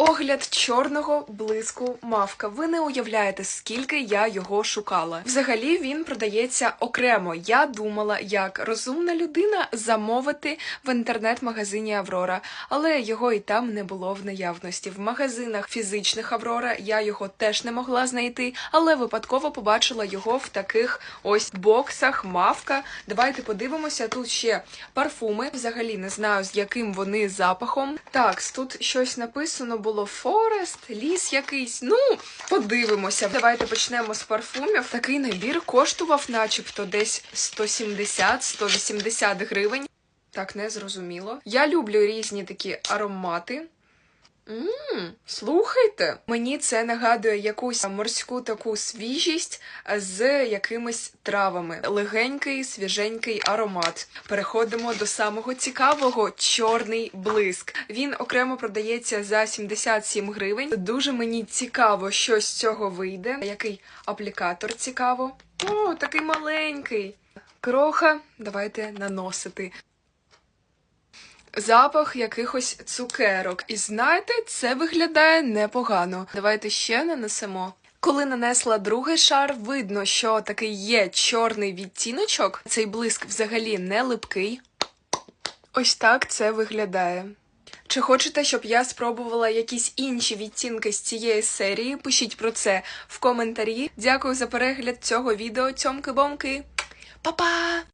Огляд чорного блиску мавка. Ви не уявляєте, скільки я його шукала. Взагалі він продається окремо. Я думала, як розумна людина замовити в інтернет-магазині Аврора, але його і там не було в наявності. В магазинах фізичних Аврора я його теж не могла знайти, але випадково побачила його в таких ось боксах. Мавка. Давайте подивимося. Тут ще парфуми. Взагалі не знаю, з яким вони запахом. Так, тут щось написано було Форест, ліс якийсь. Ну, подивимося. Давайте почнемо з парфумів. Такий набір коштував, начебто, десь 170-180 гривень. Так, не зрозуміло. Я люблю різні такі аромати. Мм, слухайте, мені це нагадує якусь морську таку свіжість з якимись травами. Легенький, свіженький аромат. Переходимо до самого цікавого чорний блиск. Він окремо продається за 77 гривень. Дуже мені цікаво, що з цього вийде. Який аплікатор цікаво. О, такий маленький. Кроха, давайте наносити запах якихось цукерок. І знаєте, це виглядає непогано. Давайте ще нанесемо. Коли нанесла другий шар, видно, що такий є чорний відтіночок. Цей блиск взагалі не липкий. Ось так це виглядає. Чи хочете, щоб я спробувала якісь інші відтінки з цієї серії? Пишіть про це в коментарі. Дякую за перегляд цього відео. Цьомки-бомки. Па-па!